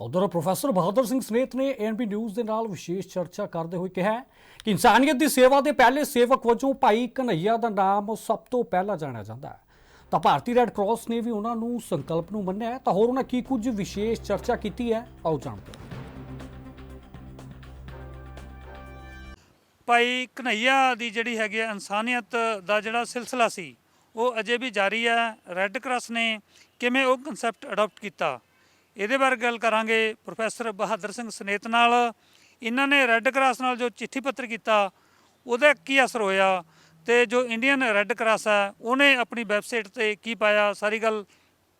ਉਧਰ ਪ੍ਰੋਫੈਸਰ ਬਹਾਦਰ ਸਿੰਘ ਸਮੇਤ ਨੇ ਐਨਬੀ ਨਿਊਜ਼ ਦੇ ਨਾਲ ਵਿਸ਼ੇਸ਼ ਚਰਚਾ ਕਰਦੇ ਹੋਏ ਕਿਹਾ ਕਿ ਇਨਸਾਨੀਅਤ ਦੀ ਸੇਵਾ ਦੇ ਪਹਿਲੇ ਸੇਵਕ ਵਜੋਂ ਭਾਈ ਕਨਈਆ ਦਾ ਨਾਮ ਸਭ ਤੋਂ ਪਹਿਲਾਂ ਜਾਣਿਆ ਜਾਂਦਾ ਹੈ। ਤਾਂ ਭਾਰਤੀ ਰੈੱਡ ਕਰਾਸ ਨੇ ਵੀ ਉਹਨਾਂ ਨੂੰ ਸੰਕਲਪ ਨੂੰ ਮੰਨਿਆ ਤਾਂ ਹੋਰ ਉਹਨਾਂ ਕੀ ਕੁਝ ਵਿਸ਼ੇਸ਼ ਚਰਚਾ ਕੀਤੀ ਹੈ? ਆਓ ਜਾਣਦੇ ਹਾਂ। ਭਾਈ ਕਨਈਆ ਦੀ ਜਿਹੜੀ ਹੈਗੀ ਆ ਇਨਸਾਨੀਅਤ ਦਾ ਜਿਹੜਾ ਸਿਲਸਿਲਾ ਸੀ, ਉਹ ਅਜੇ ਵੀ ਜਾਰੀ ਹੈ। ਰੈੱਡ ਕਰਾਸ ਨੇ ਕਿਵੇਂ ਉਹ ਕਨਸੈਪਟ ਅਡਾਪਟ ਕੀਤਾ? ਇਹਦੇ ਬਾਰੇ ਗੱਲ ਕਰਾਂਗੇ ਪ੍ਰੋਫੈਸਰ ਬਹਾਦਰ ਸਿੰਘ ਸਨੇਤ ਨਾਲ। ਇਹਨਾਂ ਨੇ ਰੈੱਡ ਕਰਾਸ ਨਾਲ ਜੋ ਚਿੱਠੀ ਪੱਤਰ ਕੀਤਾ ਉਹਦਾ ਕੀ ਅਸਰ ਹੋਇਆ ਤੇ ਜੋ ਇੰਡੀਅਨ ਰੈੱਡ ਕਰਾਸ ਹੈ ਉਹਨੇ ਆਪਣੀ ਵੈਬਸਾਈਟ ਤੇ ਕੀ ਪਾਇਆ? ਸਾਰੀ ਗੱਲ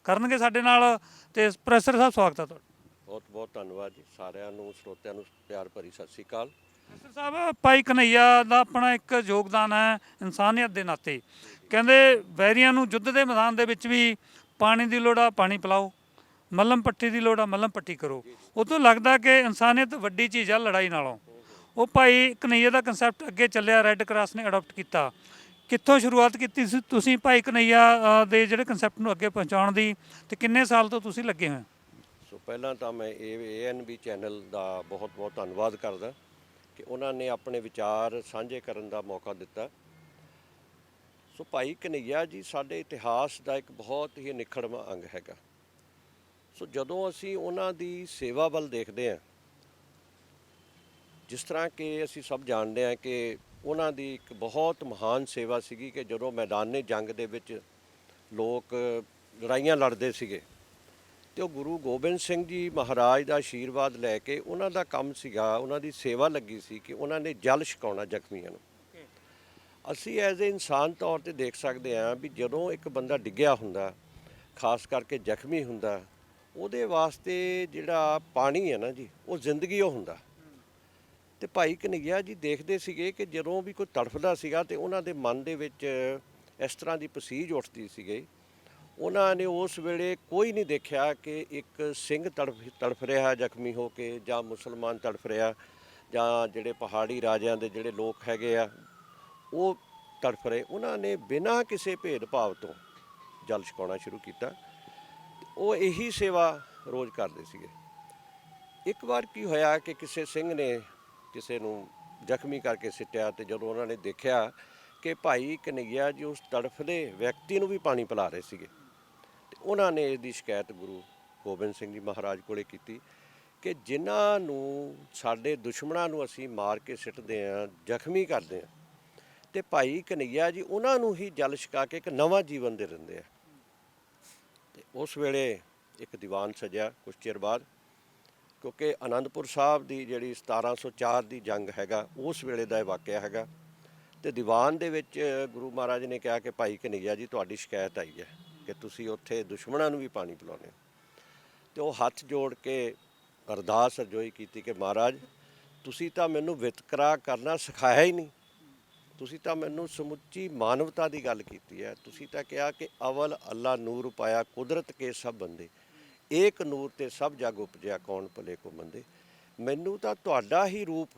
ਕਰਨਗੇ ਸਾਡੇ ਨਾਲ ਤੇ ਪ੍ਰੋਫੈਸਰ ਸਾਹਿਬ ਸਵਾਗਤ ਹੈ ਤੁਹਾਡਾ। ਬਹੁਤ ਬਹੁਤ ਧੰਨਵਾਦ ਜੀ ਸਾਰਿਆਂ ਨੂੰ ਸਰੋਤਿਆਂ ਨੂੰ ਪਿਆਰ ਭਰੀ ਸਤਿ ਸ੍ਰੀ ਅਕਾਲ। ਪ੍ਰੋਫੈਸਰ ਸਾਹਿਬ ਭਾਈ ਕਨਈਆ ਦਾ ਆਪਣਾ ਇੱਕ ਯੋਗਦਾਨ ਹੈ ਇਨਸਾਨੀਅਤ ਦੇ ਨਾਤੇ। ਕਹਿੰਦੇ ਵੈਰੀਆਂ ਨੂੰ ਯੁੱਧ ਦੇ ਮੈਦਾਨ ਦੇ ਵਿੱਚ ਵੀ ਪਾਣੀ ਦੀ ਲੋੜ ਆ ਪਾਣੀ ਪਿਲਾਓ। ਮੱਲਮ ਪੱਟੀ ਦੀ ਲੋੜ ਆ, ਮੱਲਮ ਪੱਟੀ ਕਰੋ। ਉਹ ਤੋਂ ਲੱਗਦਾ ਕਿ ਇਨਸਾਨੀਅਤ ਵੱਡੀ ਚੀਜ਼ ਆ ਲੜਾਈ ਨਾਲੋਂ। ਉਹ ਭਾਈ ਕਨਈਆ ਦਾ ਕਨਸੈਪਟ ਅੱਗੇ ਚੱਲਿਆ ਰੈੱਡ ਕਰਾਸ ਨੇ ਅਡਾਪਟ ਕੀਤਾ। ਕਿੱਥੋਂ ਸ਼ੁਰੂਆਤ ਕੀਤੀ ਸੀ? ਤੁਸੀਂ ਭਾਈ ਕਨਈਆ ਦੇ ਜਿਹੜੇ ਕਨਸੈਪਟ ਨੂੰ ਅੱਗੇ ਪਹੁੰਚਾਉਣ ਦੀ ਤੇ ਕਿੰਨੇ ਸਾਲ ਤੋਂ ਤੁਸੀਂ ਲੱਗੇ ਹੋਏ ਹੋ? ਸੋ ਪਹਿਲਾਂ ਤਾਂ ਮੈਂ ਏਐਨਬੀ ਚੈਨਲ ਦਾ ਬਹੁਤ ਬਹੁਤ ਧੰਨਵਾਦ ਕਰਦਾ ਕਿ ਉਹਨਾਂ ਨੇ ਆਪਣੇ ਵਿਚਾਰ ਸਾਂਝੇ ਕਰਨ ਦਾ ਮੌਕਾ ਦਿੱਤਾ। ਸੋ ਭਾਈ ਕਨਈਆ ਜੀ, ਸਾਡੇ ਇਤਿਹਾਸ ਦਾ ਇੱਕ ਬਹੁਤ ਹੀ ਨਿਖੜਵਾਂ ਅੰਗ ਹੈਗਾ। ਸੋ ਜਦੋਂ ਅਸੀਂ ਉਹਨਾਂ ਦੀ ਸੇਵਾ ਵੱਲ ਦੇਖਦੇ ਹਾਂ, ਜਿਸ ਤਰ੍ਹਾਂ ਕਿ ਅਸੀਂ ਸਭ ਜਾਣਦੇ ਹਾਂ ਕਿ ਉਹਨਾਂ ਦੀ ਇੱਕ ਬਹੁਤ ਮਹਾਨ ਸੇਵਾ ਸੀਗੀ ਕਿ ਜਦੋਂ ਮੈਦਾਨੇ ਜੰਗ ਦੇ ਵਿੱਚ ਲੋਕ ਲੜਾਈਆਂ ਲੜਦੇ ਸੀਗੇ, ਤੇ ਉਹ ਗੁਰੂ ਗੋਬਿੰਦ ਸਿੰਘ ਜੀ ਮਹਾਰਾਜ ਦਾ ਆਸ਼ੀਰਵਾਦ ਲੈ ਕੇ ਉਹਨਾਂ ਦਾ ਕੰਮ ਸੀਗਾ, ਉਹਨਾਂ ਦੀ ਸੇਵਾ ਲੱਗੀ ਸੀ ਕਿ ਉਹਨਾਂ ਨੇ ਜਲ ਛਕਾਉਣਾ ਜ਼ਖਮੀਆਂ ਨੂੰ। ਅਸੀਂ ਐਜ਼ ਅ ਇਨਸਾਨ ਤੌਰ ਤੇ ਦੇਖ ਸਕਦੇ ਹਾਂ ਵੀ ਜਦੋਂ ਇੱਕ ਬੰਦਾ ਡਿੱਗਿਆ ਹੁੰਦਾ, ਖਾਸ ਕਰਕੇ ਜ਼ਖਮੀ ਹੁੰਦਾ ਉਹਦੇ ਵਾਸਤੇ ਜਿਹੜਾ ਪਾਣੀ ਹੈ ਨਾ ਜੀ, ਉਹ ਜ਼ਿੰਦਗੀ ਉਹ ਹੁੰਦਾ। ਤੇ ਭਾਈ ਕਨਈਆ ਜੀ ਦੇਖਦੇ ਸੀਗੇ ਕਿ ਜਦੋਂ ਵੀ ਕੋਈ ਤੜਫਦਾ ਸੀਗਾ ਤੇ ਉਹਨਾਂ ਦੇ ਮਨ ਦੇ ਵਿੱਚ ਇਸ ਤਰ੍ਹਾਂ ਦੀ ਪਸੀਜ ਉੱਠਦੀ ਸੀਗੀ। ਉਹਨਾਂ ਨੇ ਉਸ ਵੇਲੇ ਕੋਈ ਨਹੀਂ ਦੇਖਿਆ ਕਿ ਇੱਕ ਸਿੰਘ ਤੜਫ ਤੜਫ ਰਿਹਾ, ਜ਼ਖਮੀ ਹੋ ਕੇ ਜਾਂ ਮੁਸਲਮਾਨ ਤੜਫ ਰਿਹਾ ਜਾਂ ਜਿਹੜੇ ਪਹਾੜੀ ਰਾਜਿਆਂ ਦੇ ਜਿਹੜੇ ਲੋਕ ਹੈਗੇ ਆ, ਉਹ ਤੜਫ ਰਹੇ। ਉਹਨਾਂ ਨੇ ਬਿਨਾਂ ਕਿਸੇ ਭੇਦਭਾਵ ਤੋਂ ਜਲ ਛਕਾਉਣਾ ਸ਼ੁਰੂ ਕੀਤਾ। ਉਹ ਇਹੀ ਸੇਵਾ ਰੋਜ਼ ਕਰਦੇ ਸੀਗੇ। ਇੱਕ ਵਾਰ ਕੀ ਹੋਇਆ ਕਿ ਕਿਸੇ ਸਿੰਘ ਨੇ ਕਿਸੇ ਨੂੰ ਜ਼ਖਮੀ ਕਰਕੇ ਸਿੱਟਿਆ ਤੇ ਜਦੋਂ ਉਹਨਾਂ ਨੇ ਦੇਖਿਆ ਕਿ ਭਾਈ ਕਨਈਆ ਜੀ ਉਸ ਤੜਫਦੇ ਵਿਅਕਤੀ ਨੂੰ ਵੀ ਪਾਣੀ ਪਿਲਾ ਰਹੇ ਸੀਗੇ, ਤੇ ਉਹਨਾਂ ਨੇ ਇਸ ਦੀ ਸ਼ਿਕਾਇਤ ਗੁਰੂ ਗੋਬਿੰਦ ਸਿੰਘ ਜੀ ਮਹਾਰਾਜ ਕੋਲੇ ਕੀਤੀ ਕਿ ਜਿਨ੍ਹਾਂ ਨੂੰ ਸਾਡੇ ਦੁਸ਼ਮਣਾਂ ਨੂੰ ਅਸੀਂ ਮਾਰ ਕੇ ਸਿੱਟਦੇ ਆਂ ਜ਼ਖਮੀ ਕਰਦੇ ਆਂ ਤੇ ਭਾਈ ਕਨਈਆ ਜੀ ਉਹਨਾਂ ਨੂੰ ਹੀ ਜਲ ਛਕਾ ਕੇ ਇੱਕ ਨਵਾਂ ਜੀਵਨ ਦੇ ਦਿੰਦੇ ਆ। ਉਸ ਵੇਲੇ ਇੱਕ ਦੀਵਾਨ ਸਜਿਆ ਕੁਝ ਚਿਰ ਬਾਅਦ, ਕਿਉਂਕਿ ਆਨੰਦਪੁਰ ਸਾਹਿਬ ਦੀ ਜਿਹੜੀ 1704 ਦੀ ਜੰਗ ਹੈਗਾ, ਉਸ ਵੇਲੇ ਦਾ ਇਹ ਵਾਕਿਆ ਹੈਗਾ। ਤੇ ਦੀਵਾਨ ਦੇ ਵਿੱਚ ਗੁਰੂ ਮਹਾਰਾਜ ਨੇ ਕਿਹਾ ਕਿ, ਭਾਈ ਕਨਈਆ ਜੀ, ਤੁਹਾਡੀ ਸ਼ਿਕਾਇਤ ਆਈ ਹੈ ਕਿ ਤੁਸੀਂ ਉੱਥੇ ਦੁਸ਼ਮਣਾਂ ਨੂੰ ਵੀ ਪਾਣੀ ਪਿਲਾਉਂਦੇ ਹੋ। ਤੇ ਉਹ ਹੱਥ ਜੋੜ ਕੇ ਅਰਦਾਸ ਅਰਜ਼ੋਈ ਕੀਤੀ ਕਿ, ਮਹਾਰਾਜ, ਤੁਸੀਂ ਤਾਂ ਮੈਨੂੰ ਵਿਤਕਰਾ ਕਰਨਾ ਸਿਖਾਇਆ ਹੀ ਨਹੀਂ। ਤੁਸੀਂ ਤਾਂ ਮੈਨੂੰ ਸਮੁੱਚੀ ਮਾਨਵਤਾ ਦੀ ਗੱਲ ਕੀਤੀ ਹੈ। ਤੁਸੀਂ ਤਾਂ ਕਿਹਾ ਕਿ ਅਵਲ ਅੱਲਾ ਨੂਰ ਪਾਇਆ, ਕੁਦਰਤ ਕੇ ਸਭ ਬੰਦੇ। ਏਕ ਨੂਰ ਤੇ ਸਭ ਜਗ ਉਪਜਿਆ, ਕੌਣ ਭਲੇ ਕੋ ਮੰਦੇ। ਮੈਨੂੰ ਤਾਂ ਤੁਹਾਡਾ ਹੀ ਰੂਪ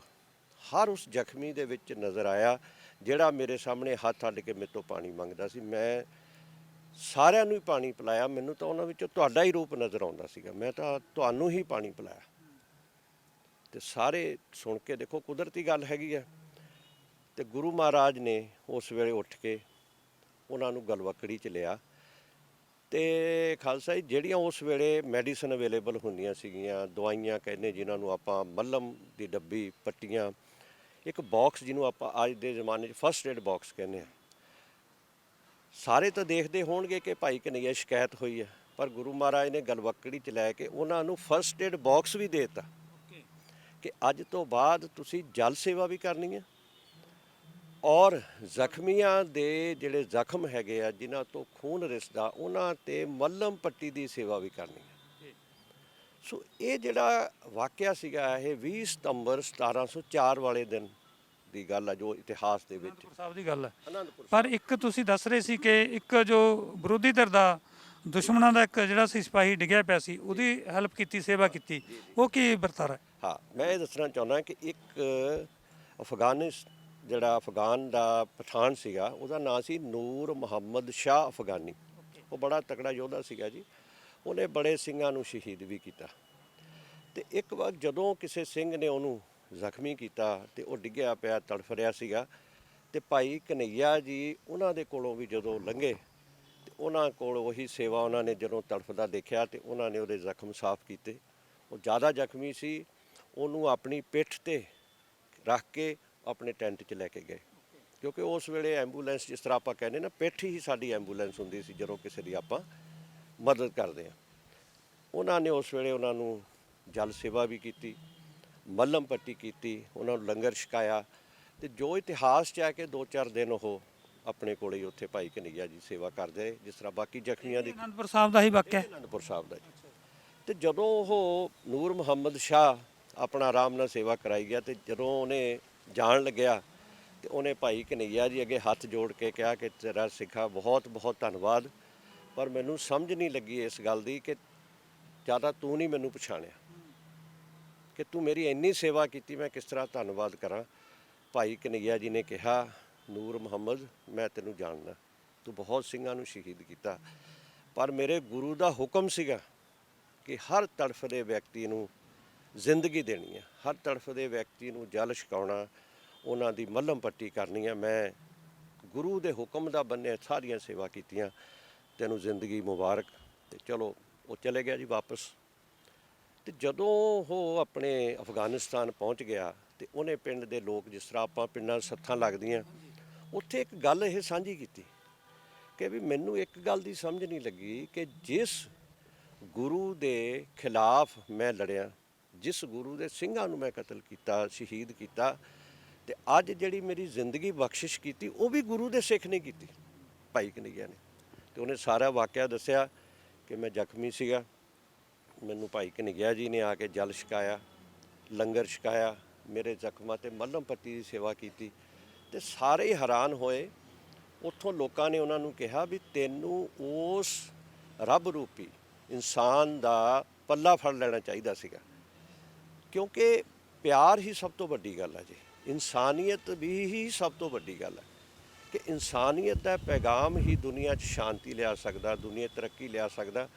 ਹਰ ਉਸ ਜ਼ਖਮੀ ਦੇ ਵਿੱਚ ਨਜ਼ਰ ਆਇਆ, ਜਿਹੜਾ ਮੇਰੇ ਸਾਹਮਣੇ ਹੱਥ ਅੱਡ ਕੇ ਮੇਰੇ ਤੋਂ ਪਾਣੀ ਮੰਗਦਾ ਸੀ। ਮੈਂ ਸਾਰਿਆਂ ਨੂੰ ਹੀ ਪਾਣੀ ਪਿਲਾਇਆ। ਮੈਨੂੰ ਤਾਂ ਉਹਨਾਂ ਵਿੱਚੋਂ ਤੁਹਾਡਾ ਹੀ ਰੂਪ ਨਜ਼ਰ ਆਉਂਦਾ ਸੀਗਾ। ਮੈਂ ਤਾਂ ਤੁਹਾਨੂੰ ਹੀ ਪਾਣੀ ਪਿਲਾਇਆ। ਤੇ ਸਾਰੇ ਸੁਣ ਕੇ ਦੇਖੋ, ਕੁਦਰਤੀ ਗੱਲ ਹੈਗੀ ਹੈ। ਤੇ ਗੁਰੂ ਮਹਾਰਾਜ ਨੇ ਉਸ ਵੇਲੇ ਉੱਠ ਕੇ ਉਹਨਾਂ ਨੂੰ ਗਲਵਕੜੀ ਚ ਲਿਆ। ਤੇ ਖਾਲਸਾ ਜੀ ਜਿਹੜੀਆਂ ਉਸ ਵੇਲੇ ਮੈਡੀਸਨ ਅਵੇਲੇਬਲ ਹੁੰਦੀਆਂ ਸੀਗੀਆਂ ਦਵਾਈਆਂ ਕਹਿੰਦੇ ਜਿਨ੍ਹਾਂ ਨੂੰ ਆਪਾਂ ਮੱਲਮ ਦੀ ਡੱਬੀ ਪੱਟੀਆਂ ਇੱਕ ਬਾਕਸ ਜਿਹਨੂੰ ਆਪਾਂ ਅੱਜ ਦੇ ਜ਼ਮਾਨੇ 'ਚ ਫਸਟ ਏਡ ਬਾਕਸ ਕਹਿੰਦੇ ਆ। ਸਾਰੇ ਤਾਂ ਦੇਖਦੇ ਹੋਣਗੇ ਕਿ ਭਾਈ ਕਨਈਆ ਸ਼ਿਕਾਇਤ ਹੋਈ ਹੈ ਪਰ ਗੁਰੂ ਮਹਾਰਾਜ ਨੇ ਗਲਵਕੜੀ ਚ ਲੈ ਕੇ ਉਹਨਾਂ ਨੂੰ ਫਸਟ ਏਡ ਬਾਕਸ ਵੀ ਦੇ ਦਿੱਤਾ। ਕਿ ਅੱਜ ਤੋਂ ਬਾਅਦ ਤੁਸੀਂ ਜਲ ਸੇਵਾ ਵੀ ਕਰਨੀ ਹੈ ਔਰ ਜ਼ਖਮੀਆਂ ਦੇ ਜਿਹੜੇ ਜ਼ਖਮ ਹੈਗੇ ਆ ਜਿਨ੍ਹਾਂ ਤੋਂ ਖੂਨ ਰਿਸਦਾ ਉਹਨਾਂ ਤੇ ਮੱਲਮ ਪੱਟੀ ਦੀ ਸੇਵਾ ਵੀ ਕਰਨੀ ਹੈ। ਸੋ ਇਹ ਜਿਹੜਾ ਵਾਕਿਆ ਸੀਗਾ ਇਹ 20 ਸਤੰਬਰ 1704 ਵਾਲੇ ਦਿਨ ਦੀ ਗੱਲ ਆ ਜੋ ਇਤਿਹਾਸ ਦੇ ਵਿੱਚ। ਅਨੰਦਪੁਰ ਸਾਹਿਬ ਦੀ ਗੱਲ ਹੈ ਪਰ ਇੱਕ ਤੁਸੀਂ ਦੱਸ ਰਹੇ ਸੀ ਕਿ ਇੱਕ ਜੋ ਵਿਰੋਧੀ ਧਿਰ ਦਾ ਦੁਸ਼ਮਣਾਂ ਦਾ ਇੱਕ ਜਿਹੜਾ ਸੀ ਸਿਪਾਹੀ ਡਿੱਗਿਆ ਪਿਆ ਸੀ ਉਹਦੀ ਹੈਲਪ ਕੀਤੀ ਸੇਵਾ ਕੀਤੀ ਉਹ ਕੀ ਵਰਤਾਰਾ ਹੈ? ਹਾਂ ਮੈਂ ਇਹ ਦੱਸਣਾ ਚਾਹੁੰਦਾ ਕਿ ਇੱਕ ਅਫਗਾਨਿਸ ਜਿਹੜਾ ਅਫਗਾਨ ਦਾ ਪਠਾਨ ਸੀਗਾ ਉਹਦਾ ਨਾਂ ਸੀ ਨੂਰ ਮੁਹੰਮਦ ਸ਼ਾਹ ਅਫਗਾਨੀ। ਉਹ ਬੜਾ ਤਕੜਾ ਯੋਧਾ ਸੀਗਾ ਜੀ। ਉਹਨੇ ਬੜੇ ਸਿੰਘਾਂ ਨੂੰ ਸ਼ਹੀਦ ਵੀ ਕੀਤਾ। ਤੇ ਇੱਕ ਵਾਰ ਜਦੋਂ ਕਿਸੇ ਸਿੰਘ ਨੇ ਉਹਨੂੰ ਜ਼ਖਮੀ ਕੀਤਾ ਤੇ ਉਹ ਡਿੱਗਿਆ ਪਿਆ ਤੜਫ ਰਿਹਾ ਸੀਗਾ ਤੇ ਭਾਈ ਕਨਈਆ ਜੀ ਉਹਨਾਂ ਦੇ ਕੋਲੋਂ ਵੀ ਜਦੋਂ ਲੰਘੇ ਤੇ ਉਹਨਾਂ ਕੋਲ ਉਹੀ ਸੇਵਾ ਉਹਨਾਂ ਨੇ ਜਦੋਂ ਤੜਫਦਾ ਦੇਖਿਆ ਤੇ ਉਹਨਾਂ ਨੇ ਉਹਦੇ ਜ਼ਖਮ ਸਾਫ਼ ਕੀਤੇ। ਉਹ ਜ਼ਿਆਦਾ ਜ਼ਖਮੀ ਸੀ। ਉਹਨੂੰ ਆਪਣੀ ਪਿੱਠ ਤੇ ਰੱਖ ਕੇ ਆਪਣੇ ਟੈਂਟ 'ਚ ਲੈ ਕੇ ਗਏ। ਕਿਉਂਕਿ ਉਸ ਵੇਲੇ ਐਂਬੂਲੈਂਸ ਜਿਸ ਤਰ੍ਹਾਂ ਆਪਾਂ ਕਹਿੰਦੇ ਨਾ ਪਿੱਠ ਹੀ ਸਾਡੀ ਐਂਬੂਲੈਂਸ ਹੁੰਦੀ ਸੀ ਜਦੋਂ ਕਿਸੇ ਦੀ ਆਪਾਂ ਮਦਦ ਕਰਦੇ ਆ ਉਹਨਾਂ ਨੇ ਉਸ ਵੇਲੇ ਉਹਨਾਂ ਨੂੰ ਜਲ ਸੇਵਾ ਵੀ ਕੀਤੀ ਮੱਲਮ ਪੱਟੀ ਕੀਤੀ ਉਹਨਾਂ ਨੂੰ ਲੰਗਰ ਛਕਾਇਆ ਤੇ ਜੋ ਇਤਿਹਾਸ ਚ ਹੈ ਕਿ ਦੋ ਚਾਰ ਦਿਨ ਉਹ ਆਪਣੇ ਕੋਲੇ ਹੀ ਉੱਥੇ ਭਾਈ ਕਨਈਆ ਜੀ ਸੇਵਾ ਕਰਦੇ ਜਿਸ ਤਰ੍ਹਾਂ ਬਾਕੀ ਜ਼ਖਮੀਆਂ ਦੀ ਅਨੰਦਪੁਰ ਸਾਹਿਬ ਦਾ ਹੀ ਵਾਕਿਆ ਹੈ। ਅਨੰਦਪੁਰ ਸਾਹਿਬ ਦਾ ਜੀ। ਤੇ ਜਦੋਂ ਉਹ ਨੂਰ ਮੁਹੰਮਦ ਸ਼ਾਹ ਆਪਣਾ ਆਰਾਮ ਨਾਲ ਸੇਵਾ ਕਰਾਈ ਗਿਆ ਤੇ ਜਦੋਂ ਉਹਨੇ ਜਾਣ ਲੱਗਿਆ ਤੇ ਉਹਨੇ ਭਾਈ ਕਨਈਆ ਜੀ ਅੱਗੇ ਹੱਥ ਜੋੜ ਕੇ ਕਿਹਾ ਕਿ ਤੇਰਾ ਸਿੱਖਾ ਬਹੁਤ ਬਹੁਤ ਧੰਨਵਾਦ, ਪਰ ਮੈਨੂੰ ਸਮਝ ਨਹੀਂ ਲੱਗੀ ਇਸ ਗੱਲ ਦੀ ਕਿ ਜ਼ਿਆਦਾ ਤੂੰ ਨਹੀਂ ਮੈਨੂੰ ਪਛਾਣਿਆ, ਕਿ ਤੂੰ ਮੇਰੀ ਇੰਨੀ ਸੇਵਾ ਕੀਤੀ, ਮੈਂ ਕਿਸ ਤਰ੍ਹਾਂ ਧੰਨਵਾਦ ਕਰਾਂ। ਭਾਈ ਕਨਈਆ ਜੀ ਨੇ ਕਿਹਾ, ਨੂਰ ਮੁਹੰਮਦ, ਮੈਂ ਤੈਨੂੰ ਜਾਣਦਾ, ਤੂੰ ਬਹੁਤ ਸਿੰਘਾਂ ਨੂੰ ਸ਼ਹੀਦ ਕੀਤਾ, ਪਰ ਮੇਰੇ ਗੁਰੂ ਦਾ ਹੁਕਮ ਸੀਗਾ ਕਿ ਹਰ ਤੜਫਦੇ ਵਿਅਕਤੀ ਨੂੰ ਜ਼ਿੰਦਗੀ ਦੇਣੀ ਹੈ। ਹਰ ਤੜਫਦੇ ਵਿਅਕਤੀ ਨੂੰ ਜਲ ਛਕਾਉਣਾ, ਉਹਨਾਂ ਦੀ ਮੱਲਮ ਪੱਟੀ ਕਰਨੀ ਹੈ। ਮੈਂ ਗੁਰੂ ਦੇ ਹੁਕਮ ਦਾ ਬੰਨੇ ਸਾਰੀਆਂ ਸੇਵਾ ਕੀਤੀਆਂ। ਤੈਨੂੰ ਜ਼ਿੰਦਗੀ ਮੁਬਾਰਕ। ਤੇ ਚਲੋ, ਉਹ ਚਲੇ ਗਿਆ ਜੀ ਵਾਪਸ। ਤੇ ਜਦੋਂ ਉਹ ਆਪਣੇ ਅਫਗਾਨਿਸਤਾਨ ਪਹੁੰਚ ਗਿਆ, ਤੇ ਉਹਨੇ ਪਿੰਡ ਦੇ ਲੋਕ ਜਿਸ ਤਰ੍ਹਾਂ ਆਪਾਂ ਪਿੰਡਾਂ ਸੱਥਾਂ ਲੱਗਦੀਆਂ, ਉੱਥੇ ਇੱਕ ਗੱਲ ਇਹ ਸਾਂਝੀ ਕੀਤੀ ਕਿ ਵੀ ਮੈਨੂੰ ਇੱਕ ਗੱਲ ਦੀ ਸਮਝ ਨਹੀਂ ਲੱਗੀ ਕਿ ਜਿਸ ਗੁਰੂ ਦੇ ਖਿਲਾਫ ਮੈਂ ਲੜਿਆ ਜਿਸ ਗੁਰੂ ਦੇ ਸਿੰਘਾਂ ਨੂੰ ਮੈਂ ਕਤਲ ਕੀਤਾ, ਸ਼ਹੀਦ ਕੀਤਾ ਤੇ ਅੱਜ ਜਿਹੜੀ ਮੇਰੀ ਜ਼ਿੰਦਗੀ ਬਖਸ਼ਿਸ਼ ਕੀਤੀ, ਉਹ ਵੀ ਗੁਰੂ ਦੇ ਸਿੱਖ ਨੇ ਕੀਤੀ, ਭਾਈ ਕਨਈਆ ਨੇ। ਤੇ ਉਹਨੇ ਸਾਰਾ ਵਾਕਿਆ ਦੱਸਿਆ ਕਿ ਮੈਂ ਜ਼ਖਮੀ ਸੀਗਾ। ਮੈਨੂੰ ਭਾਈ ਕਨਈਆ ਜੀ ਨੇ ਆ ਕੇ ਜਲ ਛਕਾਇਆ, ਲੰਗਰ ਛਕਾਇਆ, ਮੇਰੇ ਜ਼ਖਮਾਂ ਤੇ ਮੱਲਮ ਪੱਟੀ ਦੀ ਸੇਵਾ ਕੀਤੀ ਤੇ ਸਾਰੇ ਹੈਰਾਨ ਹੋਏ। ਉੱਥੋਂ ਲੋਕਾਂ ਨੇ ਉਹਨਾਂ ਨੂੰ ਕਿਹਾ ਵੀ ਤੈਨੂੰ ਉਸ ਰੱਬ ਰੂਪੀ ਇਨਸਾਨ ਦਾ ਪੱਲਾ ਫੜ ਲੈਣਾ ਚਾਹੀਦਾ ਸੀਗਾ। ਕਿਉਂਕਿ ਪਿਆਰ ਹੀ ਸਭ ਤੋਂ ਵੱਡੀ ਗੱਲ ਹੈ ਜੀ। ਇਨਸਾਨੀਅਤ ਵੀ ਹੀ ਸਭ ਤੋਂ ਵੱਡੀ ਗੱਲ ਹੈ ਕਿ ਇਨਸਾਨੀਅਤ ਦਾ ਪੈਗਾਮ ਹੀ ਦੁਨੀਆ 'ਚ ਸ਼ਾਂਤੀ ਲਿਆ ਸਕਦਾ, ਦੁਨੀਆ ਤਰੱਕੀ ਲਿਆ ਸਕਦਾ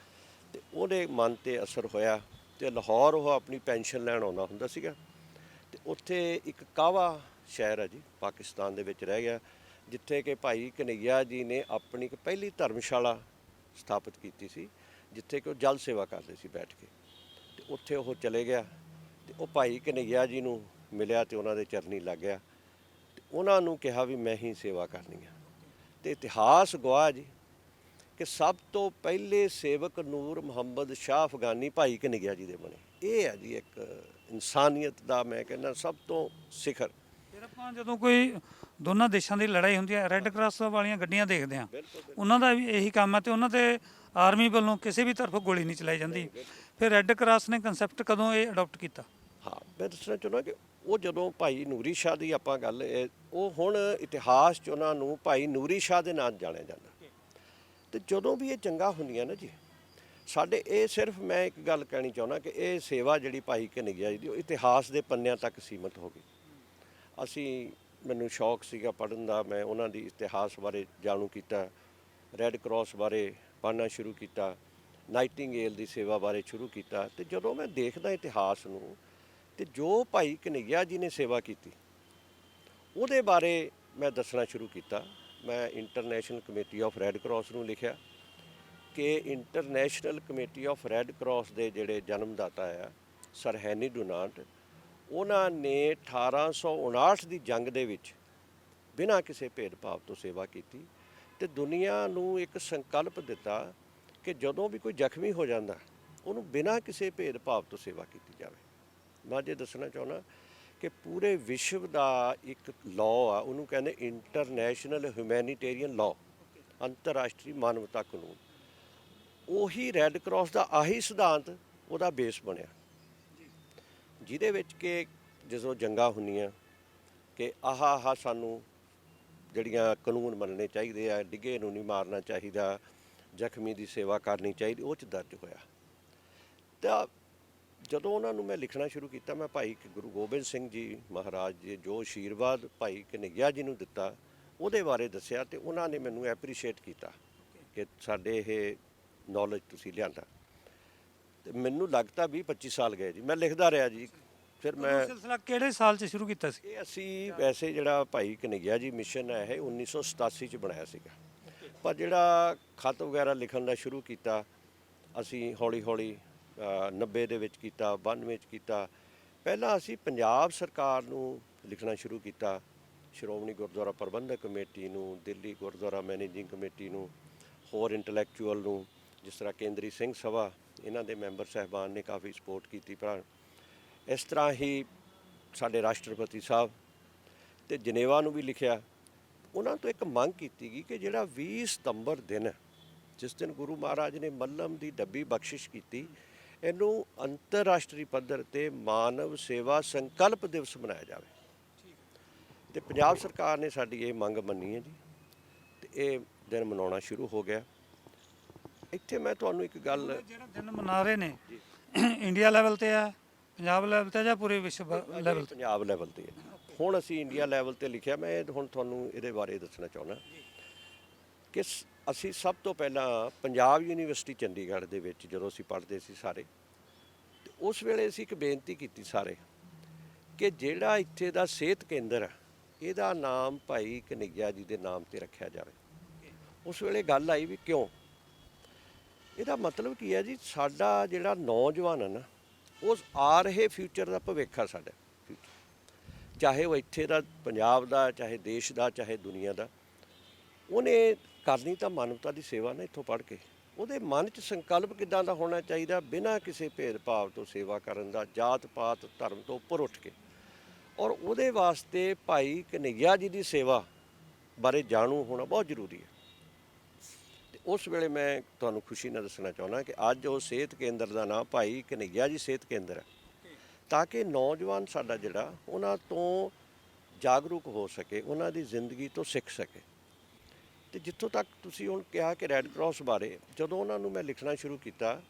ਤੇ ਉਹਦੇ ਮਨ ਤੇ ਅਸਰ ਹੋਇਆ ਤੇ ਲਾਹੌਰ ਉਹ ਆਪਣੀ ਪੈਨਸ਼ਨ ਲੈਣ ਆਉਂਦਾ ਹੁੰਦਾ ਸੀਗਾ ਤੇ ਉੱਥੇ ਇੱਕ ਕਾਵਾ ਸ਼ਹਿਰ ਹੈ ਜੀ, ਪਾਕਿਸਤਾਨ ਦੇ ਵਿੱਚ ਰਹਿ ਗਿਆ, ਜਿੱਥੇ ਕਿ ਭਾਈ ਕਨਈਆ ਜੀ ਨੇ ਆਪਣੀ ਇੱਕ ਪਹਿਲੀ ਧਰਮਸ਼ਾਲਾ ਸਥਾਪਿਤ ਕੀਤੀ ਸੀ, ਜਿੱਥੇ ਕਿ ਉਹ ਜਲ ਸੇਵਾ ਕਰਦੇ ਸੀ ਬੈਠ ਕੇ ਤੇ ਉੱਥੇ ਉਹ ਚਲੇ ਗਿਆ ਤੇ ਉਹ ਭਾਈ ਕਨਈਆ ਜੀ ਨੂੰ ਮਿਲਿਆ ਤੇ ਉਹਨਾਂ ਦੇ ਚਰਨੀ ਲੱਗ ਗਿਆ। ਤੇ ਉਹਨਾਂ ਨੂੰ ਕਿਹਾ ਵੀ ਮੈਂ ਹੀ ਸੇਵਾ ਕਰਨੀ ਆ। ਤੇ ਇਤਿਹਾਸ ਗਵਾਹ ਜੀ ਕਿ ਸਭ ਤੋਂ ਪਹਿਲੇ ਸੇਵਕ ਨੂਰ ਮੁਹੰਮਦ ਸ਼ਾਹ ਅਫਗਾਨੀ ਭਾਈ ਕਨਈਆ ਜੀ ਦੇ ਬਣੇ। ਇਹ ਹੈ ਜੀ ਇੱਕ ਇਨਸਾਨੀਅਤ ਦਾ ਮੈਂ ਕਹਿੰਦਾ ਸਭ ਤੋਂ ਸਿਖਰ। ਫਿਰ ਆਪਾਂ ਜਦੋਂ ਕੋਈ ਦੋਨਾਂ ਦੇਸ਼ਾਂ ਦੀ ਲੜਾਈ ਹੁੰਦੀ ਹੈ ਰੈੱਡ ਕਰਾਸ ਵਾਲੀਆਂ ਗੱਡੀਆਂ ਦੇਖਦੇ ਆ ਉਹਨਾਂ ਦਾ ਵੀ ਇਹੀ ਕੰਮ ਹੈ ਤੇ ਉਹਨਾਂ ਤੇ ਆਰਮੀ ਵੱਲੋਂ ਕਿਸੇ ਵੀ ਤਰਫ ਗੋਲੀ ਨਹੀਂ ਚਲਾਈ ਜਾਂਦੀ। ਫਿਰ ਰੈੱਡ ਕਰਾਸ ਨੇ ਕਨਸੈਪਟ ਕਦੋਂ ਇਹ ਅਡਾਪਟ ਕੀਤਾ? ਹਾਂ, ਮੈਂ ਦੱਸਣਾ ਚਾਹੁੰਦਾ ਕਿ ਉਹ ਜਦੋਂ ਭਾਈ ਨੂਰੀ ਸ਼ਾਹ ਦੀ ਆਪਾਂ ਗੱਲ, ਇਹ- ਉਹ ਹੁਣ ਇਤਿਹਾਸ 'ਚ ਉਹਨਾਂ ਨੂੰ ਭਾਈ ਨੂਰੀ ਸ਼ਾਹ ਦੇ ਨਾਂ ਜਾਣਿਆ ਜਾਂਦਾ। ਤੇ ਜਦੋਂ ਵੀ ਇਹ ਚੰਗਾ ਹੁੰਦੀਆਂ ਨਾ ਜੀ, ਸਾਡੇ ਇਹ ਸਿਰਫ ਮੈਂ ਇੱਕ ਗੱਲ ਕਹਿਣੀ ਚਾਹੁੰਦਾ ਕਿ ਇਹ ਸੇਵਾ ਜਿਹੜੀ ਭਾਈ ਕਨਈਆ ਜੀ ਦੀ, ਉਹ ਇਤਿਹਾਸ ਦੇ ਪੰਨਿਆਂ ਤੱਕ ਸੀਮਤ ਹੋ ਗਈ। ਅਸੀਂ, ਮੈਨੂੰ ਸ਼ੌਕ ਸੀਗਾ ਪੜ੍ਹਨ ਦਾ, ਮੈਂ ਉਹਨਾਂ ਦੀ ਇਤਿਹਾਸ ਬਾਰੇ ਜਾਣੂ ਕੀਤਾ, ਰੈੱਡ ਕਰਾਸ ਬਾਰੇ ਪੜ੍ਹਨਾ ਸ਼ੁਰੂ ਕੀਤਾ, ਨਾਈਟਿੰਗੇਲ ਦੀ ਸੇਵਾ ਬਾਰੇ ਸ਼ੁਰੂ ਕੀਤਾ। ਤੇ ਜਦੋਂ ਮੈਂ ਦੇਖਦਾ ਇਤਿਹਾਸ ਨੂੰ ਤੇ ਜੋ ਭਾਈ ਕਨਈਆ ਜੀ ਨੇ ਸੇਵਾ ਕੀਤੀ, ਉਹਦੇ ਬਾਰੇ ਮੈਂ ਦੱਸਣਾ ਸ਼ੁਰੂ ਕੀਤਾ। ਮੈਂ international committee of red cross ਨੂੰ ਲਿਖਿਆ ਕਿ international committee of red cross ਦੇ ਜਿਹੜੇ ਜਨਮਦਾਤਾ ਆ, ਸਰ ਹੈਨੀ ਡੁਨਾਟ, ਉਹਨਾਂ ਨੇ 1859 ਦੀ ਜੰਗ ਦੇ ਵਿੱਚ ਬਿਨਾਂ ਕਿਸੇ ਭੇਦਭਾਵ ਤੋਂ ਸੇਵਾ ਕੀਤੀ ਤੇ ਦੁਨੀਆ ਨੂੰ ਇੱਕ ਸੰਕਲਪ ਦਿੱਤਾ ਕਿ ਜਦੋਂ ਵੀ ਕੋਈ ਜ਼ਖਮੀ ਹੋ ਜਾਂਦਾ, ਉਹਨੂੰ ਬਿਨਾਂ ਕਿਸੇ ਭੇਦਭਾਵ ਤੋਂ ਸੇਵਾ ਕੀਤੀ ਜਾਵੇ। ਮੈਂ ਜੇ ਦੱਸਣਾ ਚਾਹੁੰਦਾ ਕਿ ਪੂਰੇ ਵਿਸ਼ਵ ਦਾ ਇੱਕ ਲਾਅ ਆ, ਉਹਨੂੰ ਕਹਿੰਦੇ ਇੰਟਰਨੈਸ਼ਨਲ ਹਿਊਮੈਨਿਟੇਰੀਅਨ ਲਾਅ ਅੰਤਰਰਾਸ਼ਟਰੀ ਮਾਨਵਤਾ ਕਾਨੂੰਨ। ਉਹੀ ਰੈੱਡ ਕਰਾਸ ਦਾ ਆਹੀ ਸਿਧਾਂਤ, ਉਹਦਾ ਬੇਸ ਬਣਿਆ। ਜਿਹਦੇ ਵਿੱਚ ਕਿ ਜਦੋਂ ਜੰਗਾਂ ਹੁੰਦੀਆਂ, ਕਿ ਆਹ ਆਹ ਸਾਨੂੰ ਜਿਹੜੀਆਂ ਕਾਨੂੰਨ ਮੰਨਣੇ ਚਾਹੀਦੇ ਆ, ਡਿੱਗੇ ਨੂੰ ਨਹੀਂ ਮਾਰਨਾ ਚਾਹੀਦਾ, ਜ਼ਖਮੀ ਦੀ ਸੇਵਾ ਕਰਨੀ ਚਾਹੀਦੀ, ਉਹ ਚ ਦਰਜ ਹੋਇਆ। ਤਾਂ ਜਦੋਂ ਉਹਨਾਂ ਨੂੰ ਮੈਂ ਲਿਖਣਾ ਸ਼ੁਰੂ ਕੀਤਾ ਮੈਂ ਭਾਈ ਗੁਰੂ ਗੋਬਿੰਦ ਸਿੰਘ ਜੀ ਮਹਾਰਾਜ ਜੀ ਜੋ ਆਸ਼ੀਰਵਾਦ ਭਾਈ ਕਨਈਆ ਜੀ ਨੂੰ ਦਿੱਤਾ ਉਹਦੇ ਬਾਰੇ ਦੱਸਿਆ ਤੇ ਉਹਨਾਂ ਨੇ ਮੈਨੂੰ ਐਪਰੀਸ਼ੀਏਟ ਕੀਤਾ ਕਿ ਸਾਡੇ ਇਹ ਨੌਲੇਜ ਤੁਸੀਂ ਲਿਆਂਦਾ। ਤੇ ਮੈਨੂੰ ਲੱਗਦਾ ਵੀ 25 ਸਾਲ ਗਏ ਜੀ। ਮੈਂ ਲਿਖਦਾ ਰਿਹਾ ਜੀ। ਫਿਰ ਮੈਂ ਇਹ ਸਿਲਸਿਲਾ ਕਿਹੜੇ ਸਾਲ 'ਚ ਸ਼ੁਰੂ ਕੀਤਾ ਸੀ? ਇਹ ਅਸੀਂ ਵੈਸੇ ਜਿਹੜਾ ਭਾਈ ਕਨਈਆ ਜੀ ਮਿਸ਼ਨ ਹੈ ਇਹ 1987 ਚ ਬਣਾਇਆ ਸੀਗਾ। ਪਰ ਜਿਹੜਾ ਖਤ ਵਗੈਰਾ ਲਿਖਣ ਦਾ ਸ਼ੁਰੂ ਕੀਤਾ ਅਸੀਂ ਹੌਲੀ ਹੌਲੀ ਅ, 90 ਦੇ ਵਿੱਚ ਕੀਤਾ 92 ਚ ਕੀਤਾ। ਪਹਿਲਾਂ ਅਸੀਂ ਪੰਜਾਬ ਸਰਕਾਰ ਨੂੰ ਲਿਖਣਾ ਸ਼ੁਰੂ ਕੀਤਾ। ਸ਼੍ਰੋਮਣੀ ਗੁਰਦੁਆਰਾ ਪ੍ਰਬੰਧਕ ਕਮੇਟੀ ਨੂੰ ਦਿੱਲੀ ਗੁਰਦੁਆਰਾ ਮੈਨੇਜਿੰਗ ਕਮੇਟੀ ਨੂੰ ਹੋਰ ਇੰਟੈਲੈਕਚੁਅਲ ਨੂੰ ਜਿਸ ਤਰ੍ਹਾਂ ਕੇਂਦਰੀ ਸਿੰਘ ਸਭਾ ਇਹਨਾਂ ਦੇ ਮੈਂਬਰ ਸਹਿਬਾਨ ਨੇ ਕਾਫੀ ਸਪੋਰਟ ਕੀਤੀ ਭਰਾ। ਇਸ ਤਰ੍ਹਾਂ ਹੀ ਸਾਡੇ ਰਾਸ਼ਟਰਪਤੀ ਸਾਹਿਬ ਤੇ ਜਨੇਵਾ ਨੂੰ ਵੀ ਲਿਖਿਆ। ਉਹਨਾਂ ਤੋਂ ਇੱਕ ਮੰਗ ਕੀਤੀ ਗਈ ਕਿ ਜਿਹੜਾ 20 ਸਤੰਬਰ ਦਿਨ ਹੈ, ਜਿਸ ਦਿਨ ਗੁਰੂ ਮਹਾਰਾਜ ਨੇ ਮੱਲਮ ਦੀ ਡੱਬੀ ਬਖਸ਼ਿਸ਼ ਕੀਤੀ ਇਹਨੂੰ ਅੰਤਰਰਾਸ਼ਟਰੀ ਪੱਧਰ ਤੇ ਮਾਨਵ ਸੇਵਾ ਸੰਕਲਪ ਦਿਵਸ ਮਨਾਇਆ ਜਾਵੇ। ਤੇ ਪੰਜਾਬ ਸਰਕਾਰ ਨੇ ਸਾਡੀ ਇਹ ਮੰਗ ਮੰਨੀ ਹੈ ਜੀ ਤੇ ਇਹ ਦਿਨ ਮਨਾਉਣਾ ਸ਼ੁਰੂ ਹੋ ਗਿਆ। ਇੱਥੇ ਮੈਂ ਤੁਹਾਨੂੰ ਇੱਕ ਗੱਲ ਜਿਹੜਾ ਦਿਨ ਮਨਾ ਰਹੇ ਨੇ ਇੰਡੀਆ ਲੈਵਲ ਤੇ ਆ ਪੰਜਾਬ ਲੈਵਲ ਤੇ ਜਾਂ ਪੂਰੇ ਵਿਸ਼ਵ ਲੈਵਲ ਤੇ? ਪੰਜਾਬ ਲੈਵਲ ਤੇ। ਹੁਣ ਅਸੀਂ ਇੰਡੀਆ ਲੈਵਲ ਤੇ ਲਿਖਿਆ ਮੈਂ ਹੁਣ ਤੁਹਾਨੂੰ ਇਹਦੇ ਬਾਰੇ ਦੱਸਣਾ ਚਾਹੁੰਦਾ ਕਿ ਅਸੀਂ ਸਭ ਤੋਂ ਪਹਿਲਾਂ ਪੰਜਾਬ ਯੂਨੀਵਰਸਿਟੀ ਚੰਡੀਗੜ੍ਹ ਦੇ ਵਿੱਚ ਜਦੋਂ ਅਸੀਂ ਪੜ੍ਹਦੇ ਸੀ ਸਾਰੇ, ਤੇ ਉਸ ਵੇਲੇ ਅਸੀਂ ਇੱਕ ਬੇਨਤੀ ਕੀਤੀ ਸਾਰੇ ਕਿ ਜਿਹੜਾ ਇੱਥੇ ਦਾ ਸਿਹਤ ਕੇਂਦਰ ਹੈ ਇਹਦਾ ਨਾਮ ਭਾਈ ਕਨਈਆ ਜੀ ਦੇ ਨਾਮ ਤੇ ਰੱਖਿਆ ਜਾਵੇ। ਉਸ ਵੇਲੇ ਗੱਲ ਆਈ ਵੀ ਕਿਉਂ? ਇਹਦਾ ਮਤਲਬ ਕੀ ਹੈ ਜੀ, ਸਾਡਾ ਜਿਹੜਾ ਨੌਜਵਾਨ ਹੈ ਨਾ, ਉਸ ਆ ਰਹੇ ਫਿਊਚਰ ਦਾ ਭਵਿੱਖ ਆ ਸਾਡਾ ਚਾਹੇ ਉਹ ਇੱਥੇ ਦਾ ਪੰਜਾਬ ਦਾ, ਚਾਹੇ ਦੇਸ਼ ਦਾ, ਚਾਹੇ ਦੁਨੀਆ ਦਾ, ਉਹਨੇ ਕਰਨੀ ਤਾਂ ਮਾਨਵਤਾ ਦੀ ਸੇਵਾ ਨਾ ਇੱਥੋਂ ਪੜ੍ਹ ਕੇ। ਉਹਦੇ ਮਨ 'ਚ ਸੰਕਲਪ ਕਿਦਾਂ ਦਾ ਹੋਣਾ ਚਾਹੀਦਾ ਬਿਨਾਂ ਕਿਸੇ ਭੇਦਭਾਵ ਤੋਂ ਸੇਵਾ ਕਰਨ ਦਾ, ਜਾਤ ਪਾਤ, ਧਰਮ ਤੋਂ ਉੱਪਰ ਉੱਠ ਕੇ। ਔਰ ਉਹਦੇ ਵਾਸਤੇ ਭਾਈ ਕਨਈਆ ਜੀ ਦੀ ਸੇਵਾ ਬਾਰੇ ਜਾਣੂ ਹੋਣਾ ਬਹੁਤ ਜ਼ਰੂਰੀ ਹੈ। ਤੇ ਉਸ ਵੇਲੇ ਮੈਂ ਤੁਹਾਨੂੰ ਖੁਸ਼ੀ ਨਾਲ ਦੱਸਣਾ ਚਾਹੁੰਦਾ ਕਿ ਅੱਜ ਉਹ ਸਿਹਤ ਕੇਂਦਰ ਦਾ ਨਾਮ ਭਾਈ ਕਨਈਆ ਜੀ ਸਿਹਤ ਕੇਂਦਰ ਹੈ। ਤਾਂ ਕਿ ਨੌਜਵਾਨ ਸਾਡਾ ਜਿਹੜਾ, ਉਹਨਾਂ ਤੋਂ ਜਾਗਰੂਕ ਹੋ ਸਕੇ, ਉਹਨਾਂ ਦੀ ਜ਼ਿੰਦਗੀ ਤੋਂ ਸਿੱਖ ਸਕੇ। ਤੇ ਜਿੱਥੋਂ ਤੱਕ ਤੁਸੀਂ ਹੁਣ ਕਿਹਾ ਕਿ ਰੈੱਡ ਕਰਾਸ ਬਾਰੇ, ਜਦੋਂ ਉਹਨਾਂ ਨੂੰ ਮੈਂ ਲਿਖਣਾ ਸ਼ੁਰੂ ਕੀਤਾ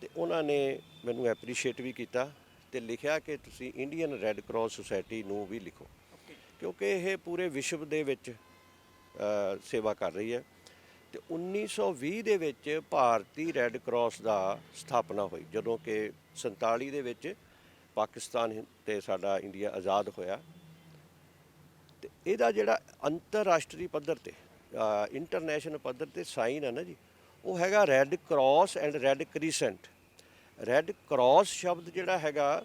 ਤੇ ਉਹਨਾਂ ਨੇ ਮੈਨੂੰ ਐਪਰੀਸ਼ੀਏਟ ਵੀ ਕੀਤਾ ਤੇ ਲਿਖਿਆ ਕਿ ਤੁਸੀਂ ਇੰਡੀਅਨ ਰੈੱਡ ਕਰਾਸ ਸੁਸਾਇਟੀ ਨੂੰ ਵੀ ਲਿਖੋ। ਕਿਉਂਕਿ ਇਹ ਪੂਰੇ ਵਿਸ਼ਵ ਦੇ ਵਿੱਚ ਸੇਵਾ ਕਰ ਰਹੀ ਹੈ ਤੇ 1920 ਦੇ ਵਿੱਚ ਭਾਰਤੀ ਰੈੱਡ ਕਰਾਸ ਦਾ ਸਥਾਪਨਾ ਹੋਈ, ਜਦੋਂ ਕਿ 47 ਦੇ ਵਿੱਚ ਪਾਕਿਸਤਾਨ ਤੇ ਸਾਡਾ ਇੰਡੀਆ ਆਜ਼ਾਦ ਹੋਇਆ। ਤੇ ਇਹਦਾ ਜਿਹੜਾ ਅੰਤਰਰਾਸ਼ਟਰੀ ਪੱਧਰ ਤੇ ਇੰਟਰਨੈਸ਼ਨਲ ਪੱਧਰ ਤੇ ਸਾਈਨ ਹੈ ਨਾ ਜੀ, ਉਹ ਹੈਗਾ red cross and red crescent red cross ਸ਼ਬਦ ਜਿਹੜਾ ਹੈਗਾ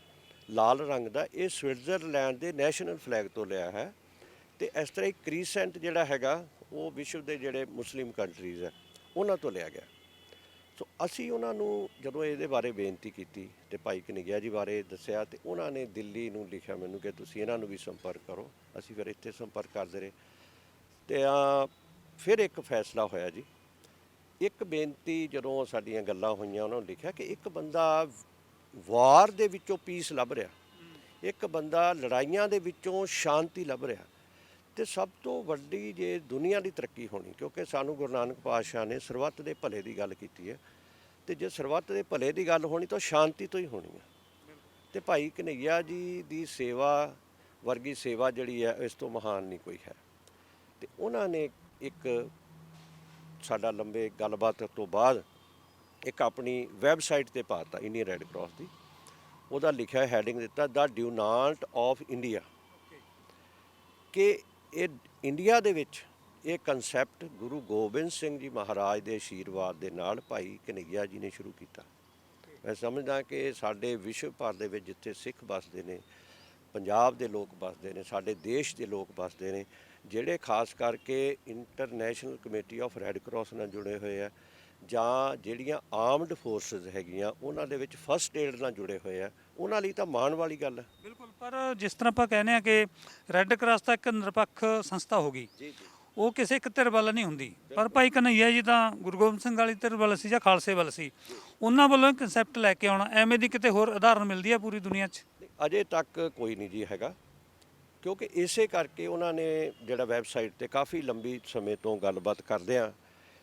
ਲਾਲ ਰੰਗ ਦਾ, ਇਹ ਸਵਿਟਜ਼ਰਲੈਂਡ ਦੇ ਨੈਸ਼ਨਲ ਫਲੈਗ ਤੋਂ ਲਿਆ ਹੈ। ਤੇ ਇਸ ਤਰ੍ਹਾਂ ਹੀ ਕ੍ਰੀਸੈਂਟ ਜਿਹੜਾ ਹੈਗਾ, ਉਹ ਵਿਸ਼ਵ ਦੇ ਜਿਹੜੇ ਮੁਸਲਿਮ ਕੰਟਰੀਜ਼ ਹੈ ਉਹਨਾਂ ਤੋਂ ਲਿਆ ਗਿਆ। ਸੋ ਅਸੀਂ ਉਹਨਾਂ ਨੂੰ ਜਦੋਂ ਇਹਦੇ ਬਾਰੇ ਬੇਨਤੀ ਕੀਤੀ, ਤੇ ਭਾਈ ਕਨਿਆ ਜੀ ਬਾਰੇ ਦੱਸਿਆ, ਤੇ ਉਹਨਾਂ ਨੇ ਦਿੱਲੀ ਨੂੰ ਲਿਖਿਆ, ਮੈਨੂੰ ਕਿ ਤੁਸੀਂ ਇਹਨਾਂ ਨੂੰ ਵੀ ਸੰਪਰਕ ਕਰੋ, ਅਸੀਂ ਫਿਰ ਇੱਥੇ ਸੰਪਰਕ ਕਰਦੇ ਰਹੇ। ਤੇ ਆ ਫਿਰ ਇੱਕ ਫੈਸਲਾ ਹੋਇਆ ਜੀ। ਇੱਕ ਬੇਨਤੀ ਜਦੋਂ ਸਾਡੀਆਂ ਗੱਲਾਂ ਹੋਈਆਂ, ਉਹਨਾਂ ਨੂੰ ਲਿਖਿਆ ਕਿ ਇੱਕ ਬੰਦਾ ਵਾਰ ਦੇ ਵਿੱਚੋਂ ਪੀਸ ਲੱਭ ਰਿਹਾ। ਇੱਕ ਬੰਦਾ ਲੜਾਈਆਂ ਦੇ ਵਿੱਚੋਂ ਸ਼ਾਂਤੀ ਲੱਭ ਰਿਹਾ। ਤੇ ਸਭ ਤੋਂ ਵੱਡੀ ਜੇ ਦੁਨੀਆ ਦੀ ਤਰੱਕੀ ਹੋਣੀ, ਕਿਉਂਕਿ ਸਾਨੂੰ ਗੁਰੂ ਨਾਨਕ ਪਾਤਸ਼ਾਹ ਨੇ ਸਰਬੱਤ ਦੇ ਭਲੇ ਦੀ ਗੱਲ ਕੀਤੀ ਹੈ। ਤੇ ਜੇ ਸਰਬੱਤ ਦੇ ਭਲੇ ਦੀ ਗੱਲ ਹੋਣੀ ਤਾਂ ਸ਼ਾਂਤੀ ਤੋਂ ਹੀ ਹੋਣੀ ਹੈ। ਤੇ ਭਾਈ ਕਨਈਆ ਜੀ ਦੀ ਸੇਵਾ, ਵਰਗੀ ਸੇਵਾ ਜਿਹੜੀ ਹੈ, ਇਸ ਤੋਂ ਮਹਾਨ ਨਹੀਂ ਕੋਈ ਹੈ। ਤੇ ਉਹਨਾਂ ਨੇ ਇੱਕ ਸਾਡਾ ਲੰਬੇ ਗੱਲਬਾਤ ਤੋਂ ਬਾਅਦ ਇੱਕ ਆਪਣੀ ਵੈਬਸਾਈਟ ਤੇ ਪਾਤਾ ਇੰਡੀਅਨ ਰੈੱਡ ਕਰਾਸ ਦੀ। ਉਹਦਾ ਲਿਖਿਆ, ਹੈਡਿੰਗ ਦਿੱਤਾ ਦਾ ਡਿਊਨਾਲਟ ਆਫ ਇੰਡੀਆ ਕਿ ਇਹ ਇੰਡੀਆ ਦੇ ਵਿੱਚ ਇਹ ਕਨਸੈਪਟ ਗੁਰੂ ਗੋਬਿੰਦ ਸਿੰਘ ਜੀ ਮਹਾਰਾਜ ਦੇ ਆਸ਼ੀਰਵਾਦ ਦੇ ਨਾਲ ਭਾਈ ਕਨਈਆ ਜੀ ਨੇ ਸ਼ੁਰੂ ਕੀਤਾ। ਮੈਂ ਸਮਝਦਾ ਕਿ ਸਾਡੇ ਵਿਸ਼ਵ ਭਰ ਦੇ ਵਿੱਚ ਜਿੱਥੇ ਸਿੱਖ ਵੱਸਦੇ ਨੇ ਪੰਜਾਬ ਦੇ ਲੋਕ ਵੱਸਦੇ ਨੇ ਸਾਡੇ ਦੇਸ਼ ਦੇ ਲੋਕ ਵੱਸਦੇ ਨੇ ਜਿਹੜੇ ਖਾਸ ਕਰਕੇ international committee of red cross ਨਾਲ ਜੁੜੇ ਹੋਏ ਆ ਜਾਂ ਜਿਹੜੀਆਂ ਆਰਮਡ ਫੋਰਸਸ ਹੈਗੀਆਂ ਉਹਨਾਂ ਦੇ ਵਿੱਚ ਫਸਟ ਏਡ ਨਾਲ ਜੁੜੇ ਹੋਏ ਆ ਉਹਨਾਂ ਲਈ ਤਾਂ ਮਾਣ ਵਾਲੀ ਗੱਲ ਹੈ ਬਿਲਕੁਲ ਪਰ ਜਿਸ ਤਰ੍ਹਾਂ ਆਪਾਂ ਕਹਿੰਦੇ ਆ ਕਿ ਰੈੱਡ ਕਰਾਸ ਤਾਂ ਇੱਕ ਨਿਰਪੱਖ ਸੰਸਥਾ ਹੋ ਗਈ। ਜੀ ਜੀ। ਉਹ ਕਿਸੇ ਇੱਕ ਧਿਰ ਵੱਲ ਨਹੀਂ ਹੁੰਦੀ। ਪਰ ਭਾਈ ਕਨਈਆ ਜੀ ਤਾਂ ਗੁਰੂ ਗੋਬਿੰਦ ਸਿੰਘ ਵਾਲੀ ਧਿਰ ਵੱਲ ਸੀ ਜਾਂ ਖਾਲਸੇ ਵੱਲ ਸੀ ਉਹਨਾਂ ਵੱਲੋਂ ਕਨਸੈਪਟ ਲੈ ਕੇ ਆਉਣਾ ਐਵੇਂ ਦੀ ਕਿਤੇ ਹੋਰ ਉਦਾਹਰਨ ਮਿਲਦੀ ਹੈ ਪੂਰੀ ਦੁਨੀਆ 'ਚ? ਅਜੇ ਤੱਕ ਕੋਈ ਨਹੀਂ ਜੀ ਹੈਗਾ। ਕਿਉਂਕਿ ਇਸੇ ਕਰਕੇ ਉਹਨਾਂ ਨੇ ਜਿਹੜਾ ਵੈਬਸਾਈਟ ਤੇ ਕਾਫੀ ਲੰਬੀ ਸਮੇਂ ਤੋਂ ਗੱਲਬਾਤ ਕਰਦੇ ਆ,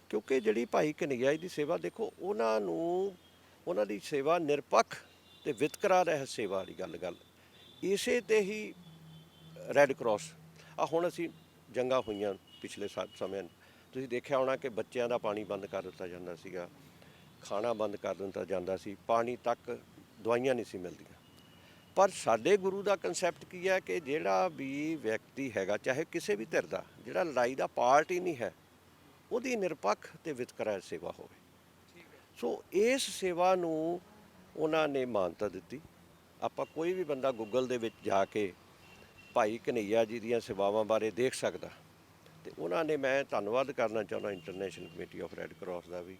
ਕਿਉਂਕਿ ਜਿਹੜੀ ਭਾਈ ਕਨਈਆ ਜੀ ਦੀ ਸੇਵਾ ਦੇਖੋ, ਉਹਨਾਂ ਨੂੰ, ਉਹਨਾਂ ਦੀ ਸੇਵਾ ਨਿਰਪੱਖ ਤੇ ਵਿਤਕਰਾ ਰਹਿ ਸੇਵਾ ਵਾਲੀ ਗੱਲ ਗੱਲ। ਇਸੇ ਤੇ ਹੀ ਰੈੱਡ ਕਰਾਸ ਆ ਹੁਣ ਅਸੀਂ ਜੰਗਾਂ ਹੋਈਆਂ ਪਿਛਲੇ ਸਾ- ਸਮਿਆਂ ਤੁਸੀਂ ਦੇਖਿਆ ਹੋਣਾ ਕਿ ਬੱਚਿਆਂ ਦਾ ਪਾਣੀ ਬੰਦ ਕਰ ਦਿੱਤਾ ਜਾਂਦਾ ਸੀਗਾ, ਖਾਣਾ ਬੰਦ ਕਰ ਦਿੱਤਾ ਜਾਂਦਾ ਸੀ, ਪਾਣੀ ਤੱਕ ਦਵਾਈਆਂ ਨਹੀਂ ਸੀ ਮਿਲਦੀਆਂ। ਪਰ ਸਾਡੇ ਗੁਰੂ ਦਾ ਕਨਸੈਪਟ ਕੀ ਹੈ ਕਿ ਜਿਹੜਾ ਵੀ ਵਿਅਕਤੀ ਹੈਗਾ, ਚਾਹੇ ਕਿਸੇ ਵੀ ਧਿਰ ਦਾ, ਜਿਹੜਾ ਲੜਾਈ ਦਾ ਪਾਰਟ ਹੀ ਨਹੀਂ ਹੈ, ਉਹਦੀ ਨਿਰਪੱਖ ਤੇ ਵਿਤਕਰਾ ਸੇਵਾ ਹੋਵੇ। ਸੋ ਇਸ ਸੇਵਾ ਨੂੰ ਉਹਨਾਂ ਨੇ ਮਾਨਤਾ ਦਿੱਤੀ। ਆਪਾਂ ਕੋਈ ਵੀ ਬੰਦਾ ਗੂਗਲ ਦੇ ਵਿੱਚ ਜਾ ਕੇ ਭਾਈ ਕਨਈਆ ਜੀ ਦੀਆਂ ਸੇਵਾਵਾਂ ਬਾਰੇ ਦੇਖ ਸਕਦਾ। ਤੇ ਉਹਨਾਂ ਨੇ ਮੈਂ ਧੰਨਵਾਦ ਕਰਨਾ ਚਾਹੁੰਦਾ international committee of red cross ਦਾ ਵੀ,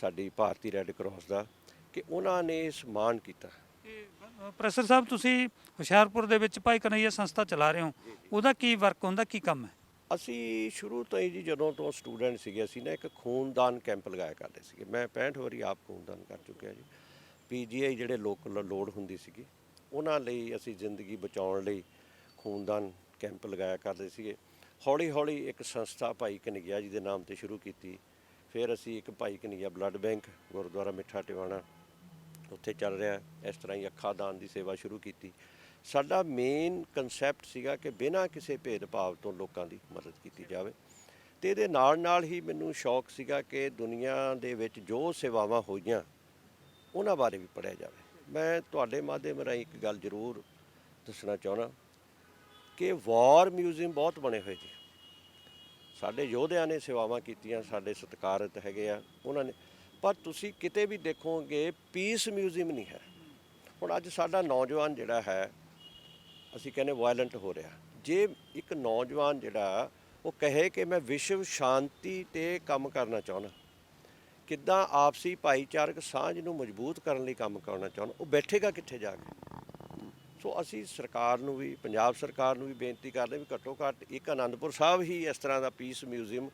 ਸਾਡੀ ਭਾਰਤੀ ਰੈੱਡ ਕਰਾਸ ਦਾ, ਕਿ ਉਹਨਾਂ ਨੇ ਇਸ ਕੀਤਾ। ਪ੍ਰੋਫੈਸਰ ਸਾਹਿਬ, ਤੁਸੀਂ ਹੁਸ਼ਿਆਰਪੁਰ ਦੇ ਵਿੱਚ ਭਾਈ ਕਨਈਆ ਸੰਸਥਾ ਚਲਾ ਰਹੇ ਹੋ। ਉਹਦਾ ਕੀ ਵਰਕ ਹੁੰਦਾ, ਕੀ ਕੰਮ ਹੈ? ਅਸੀਂ ਸ਼ੁਰੂ ਤੋਂ ਹੀ ਜੀ, ਜਦੋਂ ਤੋਂ ਸਟੂਡੈਂਟ ਸੀਗੇ, ਅਸੀਂ ਨਾ ਇੱਕ ਖੂਨਦਾਨ ਕੈਂਪ ਲਗਾਇਆ ਕਰਦੇ ਸੀਗੇ। ਮੈਂ 65 ਵਾਰੀ ਆਪ ਖੂਨਦਾਨ ਕਰ ਚੁੱਕਿਆ ਜੀ। ਪੀਜੀਆਈ ਜਿਹੜੇ ਲੋਕਲ ਲੋੜ ਹੁੰਦੀ ਸੀਗੀ, ਉਹਨਾਂ ਲਈ ਅਸੀਂ ਜ਼ਿੰਦਗੀ ਬਚਾਉਣ ਲਈ ਖੂਨਦਾਨ ਕੈਂਪ ਲਗਾਇਆ ਕਰਦੇ ਸੀਗੇ। ਹੌਲੀ ਹੌਲੀ ਇੱਕ ਸੰਸਥਾ ਭਾਈ ਕਨਈਆ ਜੀ ਦੇ ਨਾਮ ਤੇ ਸ਼ੁਰੂ ਕੀਤੀ। ਫਿਰ ਅਸੀਂ ਇੱਕ ਭਾਈ ਕਨਈਆ ਬਲੱਡ ਬੈਂਕ, ਗੁਰਦੁਆਰਾ ਮਿੱਠਾ ਟਿਵਾਣਾ ਉੱਥੇ ਚੱਲ ਰਿਹਾ, ਇਸ ਤਰ੍ਹਾਂ ਹੀ ਅੱਖਾਂ ਦਾਨ ਦੀ ਸੇਵਾ ਸ਼ੁਰੂ ਕੀਤੀ। ਸਾਡਾ ਮੇਨ ਕਨਸੈਪਟ ਸੀਗਾ ਕਿ ਬਿਨਾਂ ਕਿਸੇ ਭੇਦਭਾਵ ਤੋਂ ਲੋਕਾਂ ਦੀ ਮਦਦ ਕੀਤੀ ਜਾਵੇ। ਤੇ ਇਹਦੇ ਨਾਲ ਨਾਲ ਹੀ ਮੈਨੂੰ ਸ਼ੌਕ ਸੀਗਾ ਕਿ ਦੁਨੀਆ ਦੇ ਵਿੱਚ ਜੋ ਸੇਵਾਵਾਂ ਹੋਈਆਂ, ਉਹਨਾਂ ਬਾਰੇ ਵੀ ਪੜ੍ਹਿਆ ਜਾਵੇ। ਮੈਂ ਤੁਹਾਡੇ ਮਾਧਿਅਮ ਰਾਹੀਂ ਇੱਕ ਗੱਲ ਜ਼ਰੂਰ ਦੱਸਣਾ ਚਾਹੁੰਦਾ ਕਿ ਵਾਰ ਮਿਊਜ਼ੀਅਮ ਬਹੁਤ ਬਣੇ ਹੋਏ ਜੀ। ਸਾਡੇ ਯੋਧਿਆਂ ਨੇ ਸੇਵਾਵਾਂ ਕੀਤੀਆਂ, ਸਾਡੇ ਸਤਿਕਾਰਤ ਹੈਗੇ ਆ, ਉਹਨਾਂ ਨੇ ਪਰ ਤੁਸੀਂ ਕਿਤੇ ਵੀ ਦੇਖੋਗੇ ਪੀਸ ਮਿਊਜ਼ੀਅਮ ਨਹੀਂ ਹੈ। ਹੁਣ ਅੱਜ ਸਾਡਾ ਨੌਜਵਾਨ ਜਿਹੜਾ ਹੈ, ਅਸੀਂ ਕਹਿੰਦੇ ਵਾਇਲੈਂਟ ਹੋ ਰਿਹਾ। ਜੇ ਇੱਕ ਨੌਜਵਾਨ ਜਿਹੜਾ, ਉਹ ਕਹੇ ਕਿ ਮੈਂ ਵਿਸ਼ਵ ਸ਼ਾਂਤੀ ਤੇ ਕੰਮ ਕਰਨਾ ਚਾਹੁੰਦਾ, ਕਿੱਦਾਂ ਆਪਸੀ ਭਾਈਚਾਰਕ ਸਾਂਝ ਨੂੰ ਮਜ਼ਬੂਤ ਕਰਨ ਲਈ ਕੰਮ ਕਰਨਾ ਚਾਹੁੰਦਾ, ਉਹ ਬੈਠੇਗਾ ਕਿੱਥੇ ਜਾ ਕੇ? ਸੋ ਅਸੀਂ ਸਰਕਾਰ ਨੂੰ ਵੀ, ਪੰਜਾਬ ਸਰਕਾਰ ਨੂੰ ਵੀ ਬੇਨਤੀ ਕਰਦੇ ਵੀ ਘੱਟੋ ਘੱਟ ਇੱਕ ਆਨੰਦਪੁਰ ਸਾਹਿਬ ਹੀ ਇਸ ਤਰ੍ਹਾਂ ਦਾ ਪੀਸ ਮਿਊਜ਼ੀਅਮ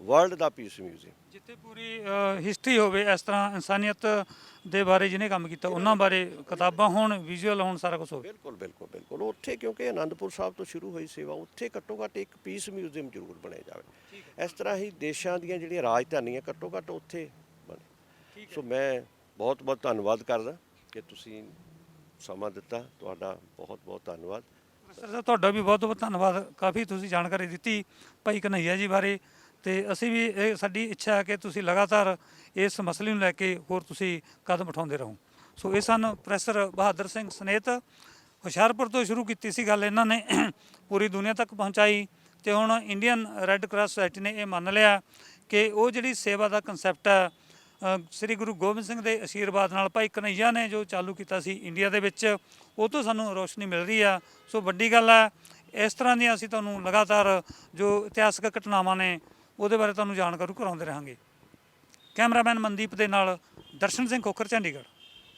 ਵਰਲਡ ਦਾ ਪੀਸ ਮਿਊਜ਼ੀਅਮ। ਜਿੱਥੇ ਪੂਰੀ ਹਿਸਟਰੀ ਹੋਵੇ ਇਸ ਤਰ੍ਹਾਂ ਇਨਸਾਨੀਅਤ ਦੇ ਬਾਰੇ ਜਿਹਨੇ ਕੰਮ ਕੀਤਾ ਉਹਨਾਂ ਬਾਰੇ ਕਿਤਾਬਾਂ ਹੋਣ ਵਿਜ਼ੂਅਲ ਹੋਣ ਸਾਰਾ ਕੁਝ ਹੋਵੇ। ਬਿਲਕੁਲ ਬਿਲਕੁਲ ਬਿਲਕੁਲ। ਉੱਥੇ ਕਿਉਂਕਿ ਆਨੰਦਪੁਰ ਸਾਹਿਬ ਤੋਂ ਸ਼ੁਰੂ ਹੋਈ ਸੇਵਾ ਉੱਥੇ ਘੱਟੋ ਘੱਟ ਇੱਕ ਪੀਸ ਮਿਊਜ਼ੀਅਮ ਜ਼ਰੂਰ ਬਣਿਆ ਜਾਵੇ। ਇਸ ਤਰ੍ਹਾਂ ਹੀ ਦੇਸ਼ਾਂ ਦੀਆਂ ਜਿਹੜੀਆਂ ਰਾਜਧਾਨੀਆਂ ਘੱਟੋ ਘੱਟ ਉੱਥੇ ਬਣੇ। ਸੋ ਮੈਂ ਬਹੁਤ ਬਹੁਤ ਧੰਨਵਾਦ ਕਰਦਾ ਕਿ ਤੁਸੀਂ ਸਮਾਂ ਦਿੱਤਾ। ਤੁਹਾਡਾ ਬਹੁਤ ਬਹੁਤ ਧੰਨਵਾਦ। ਸਾਹਿਬ ਤੁਹਾਡਾ ਵੀ ਬਹੁਤ ਬਹੁਤ ਧੰਨਵਾਦ। ਕਾਫੀ ਤੁਸੀਂ ਜਾਣਕਾਰੀ ਦਿੱਤੀ ਭਾਈ ਕਨਈਆ ਜੀ ਬਾਰੇ। ਤੇ ਅਸੀਂ ਵੀ ਇਹ ਸਾਡੀ ਇੱਛਾ ਹੈ ਕਿ ਤੁਸੀਂ ਲਗਾਤਾਰ ਇਸ ਮਸਲੇ ਨੂੰ ਲੈ ਕੇ ਹੋਰ ਤੁਸੀਂ ਕਦਮ ਉਠਾਉਂਦੇ ਰਹੋ। ਸੋ ਇਹ ਸਨ ਪ੍ਰੋਫੈਸਰ ਬਹਾਦਰ ਸਿੰਘ ਸਨੇਤ। ਹੁਸ਼ਿਆਰਪੁਰ ਤੋਂ ਸ਼ੁਰੂ ਕੀਤੀ ਸੀ ਗੱਲ ਇਹਨਾਂ ਨੇ, ਪੂਰੀ ਦੁਨੀਆ ਤੱਕ ਪਹੁੰਚਾਈ ਤੇ ਹੁਣ ਇੰਡੀਅਨ ਰੈੱਡ ਕਰਾਸ ਸੁਸਾਇਟੀ ਨੇ ਇਹ ਮੰਨ ਲਿਆ ਕਿ ਉਹ ਜਿਹੜੀ ਸੇਵਾ ਦਾ ਕਨਸੈਪਟ ਹੈ ਸ੍ਰੀ ਗੁਰੂ ਗੋਬਿੰਦ ਸਿੰਘ ਦੇ ਅਸ਼ੀਰਵਾਦ ਨਾਲ ਭਾਈ ਕਨਈਆ ਨੇ ਜੋ ਚਾਲੂ ਕੀਤਾ ਸੀ ਇੰਡੀਆ ਦੇ ਵਿੱਚ, ਉਹ ਤੋਂ ਸਾਨੂੰ ਰੋਸ਼ਨੀ ਮਿਲ ਰਹੀ ਆ। ਸੋ ਵੱਡੀ ਗੱਲ ਹੈ, ਇਸ ਤਰ੍ਹਾਂ ਦੀਆਂ ਅਸੀਂ ਤੁਹਾਨੂੰ ਲਗਾਤਾਰ ਜੋ ਇਤਿਹਾਸਕ ਘਟਨਾਵਾਂ ਨੇ ਉਹਦੇ ਬਾਰੇ ਤੁਹਾਨੂੰ ਜਾਣਕਾਰੀ ਕਰਾਉਂਦੇ ਰਹਾਂਗੇ। ਕੈਮਰਾਮੈਨ ਮਨਦੀਪ ਦੇ ਨਾਲ ਦਰਸ਼ਨ ਸਿੰਘ ਖੋਖਰ ਚੰਡੀਗੜ੍ਹ।